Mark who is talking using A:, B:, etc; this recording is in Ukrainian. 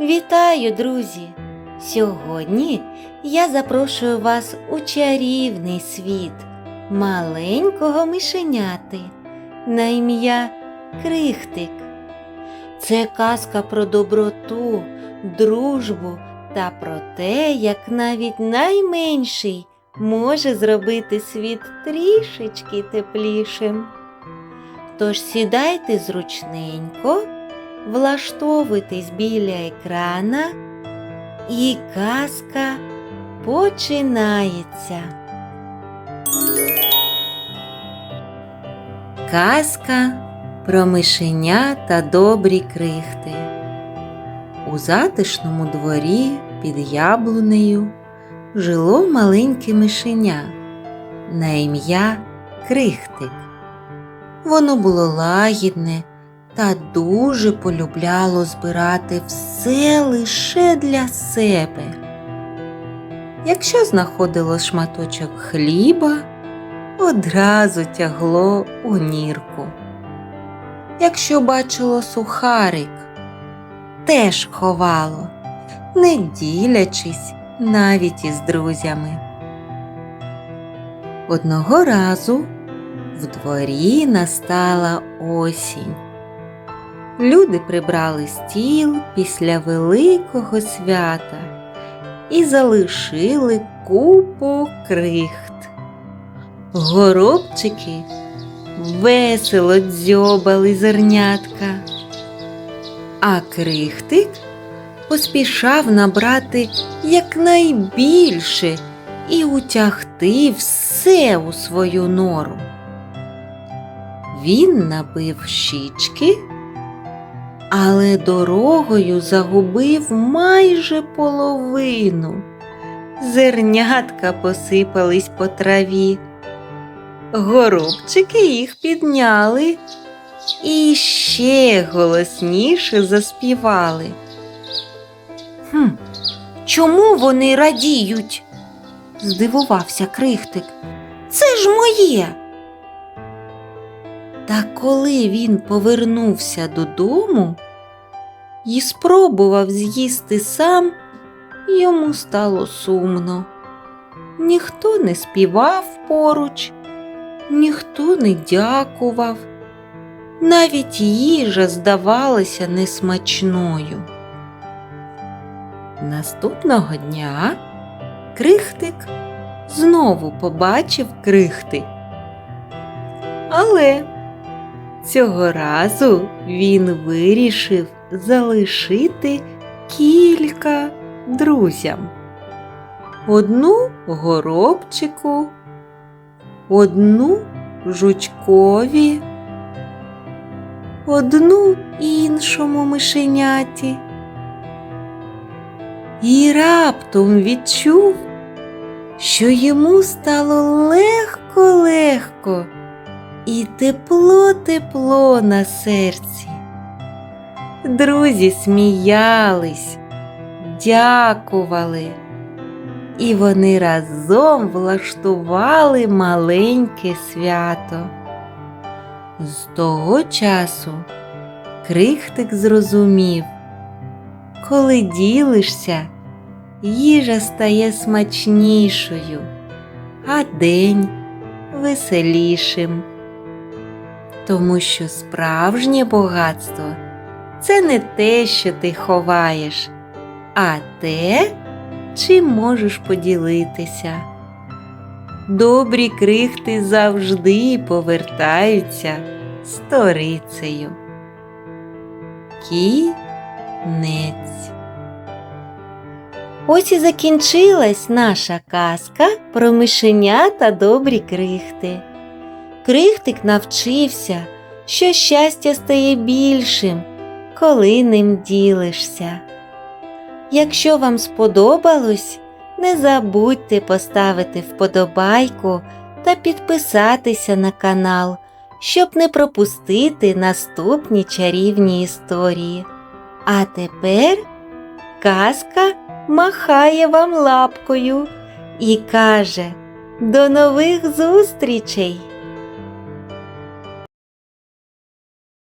A: Вітаю, друзі! Сьогодні я запрошую вас у чарівний світ маленького мишеняти на ім'я Крихтик. Це казка про доброту, дружбу та про те, як навіть найменший може зробити світ трішечки теплішим. Тож сідайте зручненько, влаштовуйтесь біля екрана, і казка починається. Казка про мишеня та добрі крихти. У затишному дворі під яблунею жило маленьке мишеня на ім'я Крихтик. Воно було лагідне та дуже полюбляло збирати все лише для себе. Якщо знаходило шматочок хліба, одразу тягло у нірку. Якщо бачило сухарик, теж ховало, не ділячись навіть із друзями. Одного разу в дворі настала осінь. Люди прибрали стіл після великого свята і залишили купу крихт. Горобчики весело дзьобали зернятка, а крихтик поспішав набрати якнайбільше і утягти все у свою нору. Він набив щічки, але дорогою загубив майже половину. Зернятка посипались по траві. Горобчики їх підняли і ще голосніше заспівали. Хм, чому вони радіють? здивувався крихтик. Це ж моє. Та коли він повернувся додому і спробував з'їсти сам, йому стало сумно. Ніхто не співав поруч, ніхто не дякував, навіть їжа здавалася несмачною. Наступного дня крихтик знову побачив крихти. Але цього разу він вирішив залишити кілька друзям. Одну горобчику, одну жучкові, одну іншому мишеняті. І раптом відчув, що йому стало легко-легко і тепло-тепло на серці. Друзі сміялись, дякували, і вони разом влаштували маленьке свято. З того часу крихтик зрозумів, коли ділишся, їжа стає смачнішою, а день веселішим. Тому що справжнє багатство це не те, що ти ховаєш, а те, чим можеш поділитися. Добрі крихти завжди повертаються сторицею. Кінець. Ось і закінчилась наша казка про мишеня та добрі крихти. Крихтик навчився, що щастя стає більшим, коли ним ділишся. Якщо вам сподобалось, не забудьте поставити вподобайку та підписатися на канал, щоб не пропустити наступні чарівні історії. А тепер казка махає вам лапкою і каже: До нових зустрічей!